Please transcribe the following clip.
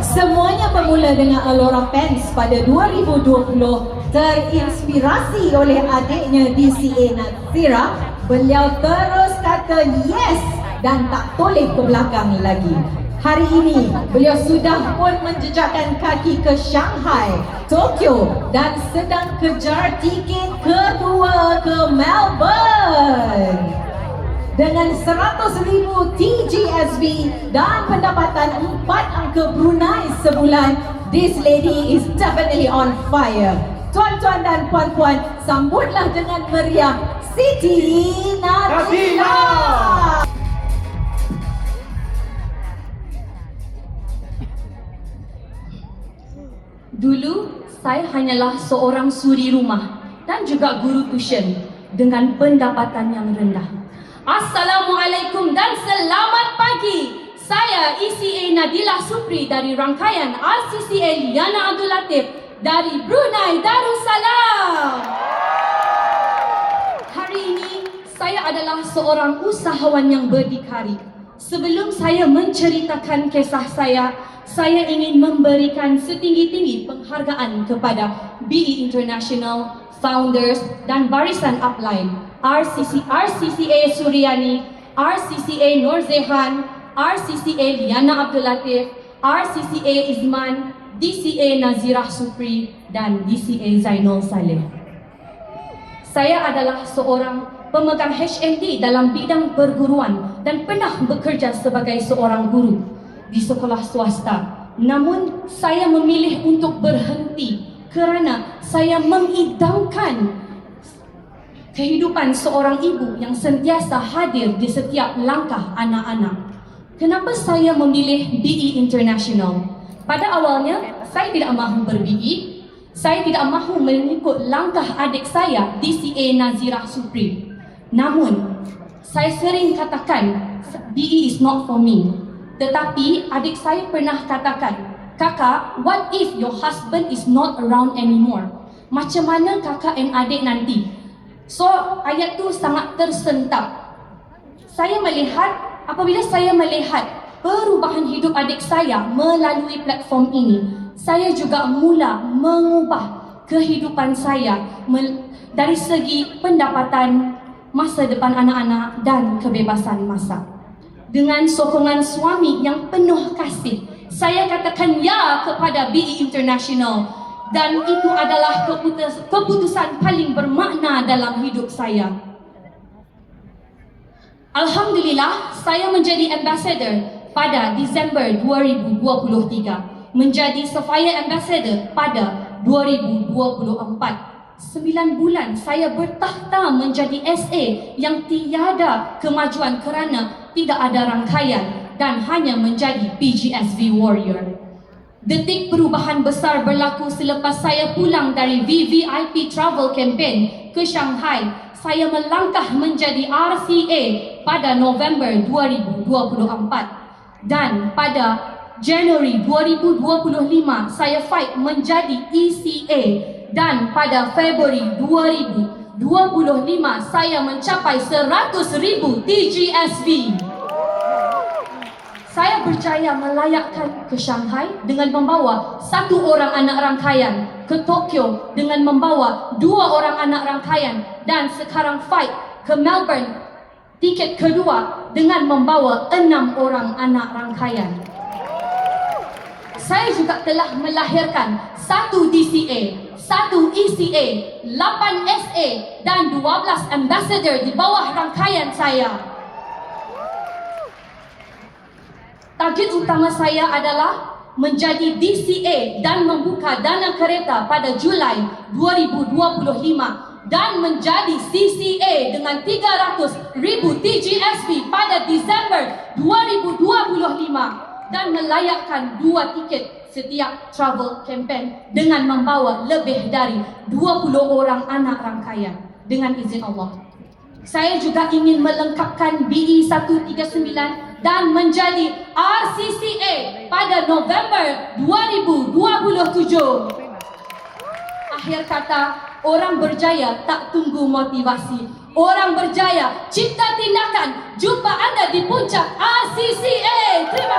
Semuanya bermula dengan Alora Pence pada 2020 terinspirasi oleh adiknya DCA Nazira. Beliau terus kata yes dan tak toleh ke belakang lagi. Hari ini beliau sudah pun menjejakkan kaki ke Shanghai, Tokyo dan sedang kejar tiket kedua ke Melbourne dengan 100,000 TGSB dan pendapatan 4 angka Brunei sebulan, this lady is definitely on fire. Tuan-tuan dan puan-puan, sambutlah dengan meriah Siti Nazila. Dulu, saya hanyalah seorang suri rumah dan juga guru tuition dengan pendapatan yang rendah. Assalamualaikum dan selamat pagi. Saya ECA Nadila Supri dari rangkaian RCCA Liana Abdul Latif dari Brunei Darussalam. Hari ini, saya adalah seorang usahawan yang berdikari. Sebelum saya menceritakan kisah saya, saya ingin memberikan setinggi-tinggi penghargaan kepada BE International, founders dan barisan upline, RCC, RCCA Suryani, RCCA Nur Zehan, RCCA Liana Abdul Latif, RCCA Izman, DCA Nazirah Supri dan DCA Zainul Saleh. Saya adalah seorang pemegang HND dalam bidang perguruan dan pernah bekerja sebagai seorang guru di sekolah swasta. Namun saya memilih untuk berhenti kerana saya mengidamkan kehidupan seorang ibu yang sentiasa hadir di setiap langkah anak-anak. Kenapa saya memilih BE International? Pada awalnya, saya tidak mahu ber-BE. Saya tidak mahu mengikut langkah adik saya, DCA Nazirah Supri. Namun, saya sering katakan, BE is not for me. Tetapi adik saya pernah katakan, Kakak, what if your husband is not around anymore? Macam mana kakak dan adik nanti? So, ayat tu sangat tersentap. Saya melihat, apabila saya melihat perubahan hidup adik saya melalui platform ini, saya juga mula mengubah kehidupan saya dari segi pendapatan masa depan anak-anak dan kebebasan masa. Dengan sokongan suami yang penuh kasih, saya katakan ya kepada BE International dan itu adalah keputus- keputusan paling bermakna dalam hidup saya. Alhamdulillah, saya menjadi ambassador pada Disember 2023. Menjadi Sapphire Ambassador pada 2024. Sembilan bulan saya bertahta menjadi SA yang tiada kemajuan kerana tidak ada rangkaian dan hanya menjadi PGSV Warrior. Detik perubahan besar berlaku selepas saya pulang dari VVIP Travel Campaign ke Shanghai. Saya melangkah menjadi RCA pada November 2024 dan pada Januari 2025 saya fight menjadi ECA dan pada Februari 2025 saya mencapai 100,000 TGSV. Saya berjaya melayakkan ke Shanghai dengan membawa satu orang anak rangkaian, ke Tokyo dengan membawa dua orang anak rangkaian dan sekarang fight ke Melbourne tiket kedua dengan membawa enam orang anak rangkaian. Saya juga telah melahirkan satu DCA, satu ECA, 8 SA dan 12 ambassador di bawah rangkaian saya. Target utama saya adalah menjadi DCA dan membuka dana kereta pada Julai 2025 dan menjadi CCA dengan 300 ribu TGSB pada Disember 2025 dan melayakkan dua tiket setiap travel campaign dengan membawa lebih dari 20 orang anak rangkaian dengan izin Allah. Saya juga ingin melengkapkan BE 139 dan menjadi RCCA pada November 2027. Akhir kata, orang berjaya tak tunggu motivasi. Orang berjaya cipta tindakan. Jumpa anda di puncak RCCA. Terima